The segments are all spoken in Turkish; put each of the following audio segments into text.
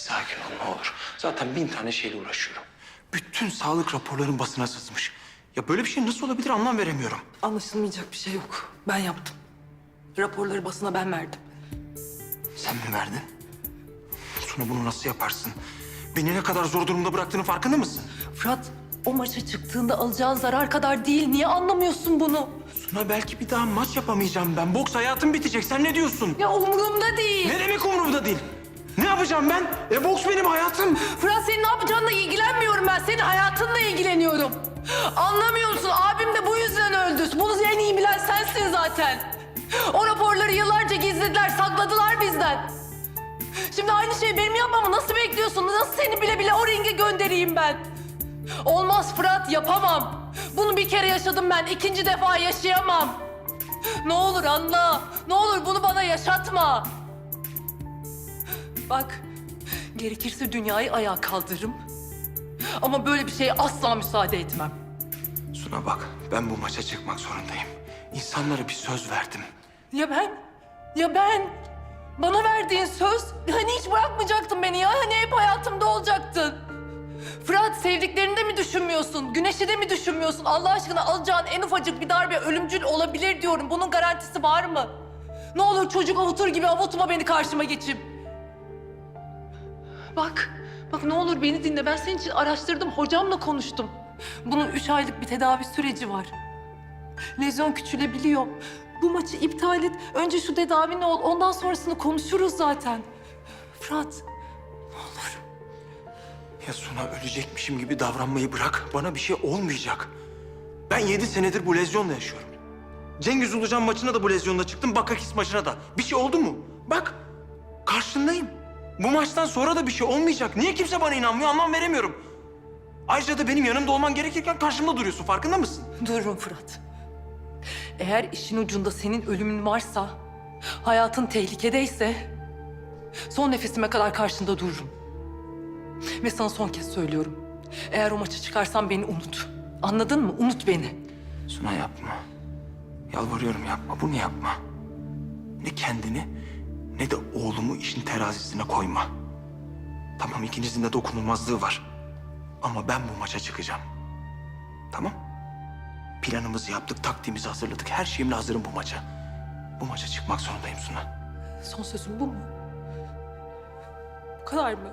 sakin ol ne olur. Zaten bin tane şeyle uğraşıyorum. Bütün sağlık raporların basına sızmış. Ya böyle bir şey nasıl olabilir anlam veremiyorum. Anlaşılmayacak bir şey yok. Ben yaptım. Raporları basına ben verdim. Sen mi verdin? Suna bunu nasıl yaparsın? Beni ne kadar zor durumda bıraktığını farkında mısın? Fırat o maça çıktığında alacağın zarar kadar değil. Niye anlamıyorsun bunu? Suna belki bir daha maç yapamayacağım ben. Boks hayatım bitecek. Sen ne diyorsun? Ya umurumda değil. Ne demek umurumda değil? Ne yapacağım ben? E boks benim hayatım. Fırat senin ne yapacağınla ilgilenmiyorum ben. Senin hayatınla ilgileniyorum. Anlamıyor musun? Abim de bu yüzden öldü. Bunu en iyi bilen sensin zaten. O raporları yıllarca gizlediler, sakladılar bizden. Şimdi aynı şeyi benim yapmamı nasıl bekliyorsun? Nasıl seni bile bile o ringe göndereyim ben? Olmaz Fırat, yapamam. Bunu bir kere yaşadım ben, ikinci defa yaşayamam. Ne olur anla, ne olur bunu bana yaşatma. Bak, gerekirse dünyayı ayağa kaldırırım. Ama böyle bir şeye asla müsaade etmem. Suna bak ben bu maça çıkmak zorundayım. İnsanlara bir söz verdim. Ya ben? Ya ben? Bana verdiğin söz, hani hiç bırakmayacaktın beni ya, hani hep hayatımda olacaktın. Fırat sevdiklerini de mi düşünmüyorsun? Güneşi de mi düşünmüyorsun? Allah aşkına alacağın en ufacık bir darbe ölümcül olabilir diyorum. Bunun garantisi var mı? Ne olur çocuk avutur gibi avutma beni karşıma geçip. Bak, bak ne olur beni dinle. Ben senin için araştırdım, hocamla konuştum. Bunun üç aylık bir tedavi süreci var. Lezyon küçülebiliyor. Bu maçı iptal et. Önce şu tedavini ol. Ondan sonrasını konuşuruz zaten. Fırat, ne olur. Ya Suna ölecekmişim gibi davranmayı bırak. Bana bir şey olmayacak. Ben yedi senedir bu lezyonla yaşıyorum. Cengiz Ulucan maçına da bu lezyonla çıktım. Bakakis maçına da. Bir şey oldu mu? Bak karşındayım. Bu maçtan sonra da bir şey olmayacak. Niye kimse bana inanmıyor anlam veremiyorum. Ayrıca da benim yanımda olman gerekirken karşımda duruyorsun. Farkında mısın? Dururum Fırat. Eğer işin ucunda senin ölümün varsa, hayatın tehlikedeyse... ...son nefesime kadar karşında dururum. Ve sana son kez söylüyorum. Eğer o maça çıkarsan beni unut. Anladın mı? Unut beni. Suna yapma. Yalvarıyorum yapma. Bunu yapma. Ne kendini ne de oğlumu işin terazisine koyma. Tamam ikinizin de dokunulmazlığı var. Ama ben bu maça çıkacağım. Tamam? Planımızı yaptık, taktiğimizi hazırladık. Her şeyimle hazırım bu maça. Bu maça çıkmak zorundayım Suna. Son sözün bu mu? Bu kadar mı?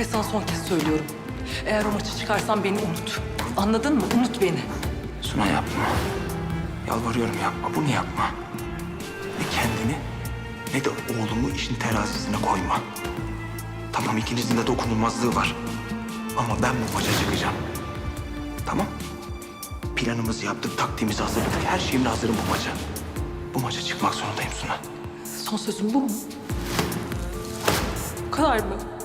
Ve sana son kez söylüyorum. Eğer o maçı çıkarsan beni unut. Anladın mı? Unut beni. Suna yapma. Yalvarıyorum yapma. Bunu yapma. Ne kendini ne de oğlumu işin terazisine koyma. Tamam ikinizin de dokunulmazlığı var. Ama ben bu maça çıkacağım. Tamam? Planımızı yaptık, taktiğimizi hazırladık. Her şeyimle hazırım bu maça. Bu maça çıkmak zorundayım Suna. Son sözün bu mu? Bu kadar mı?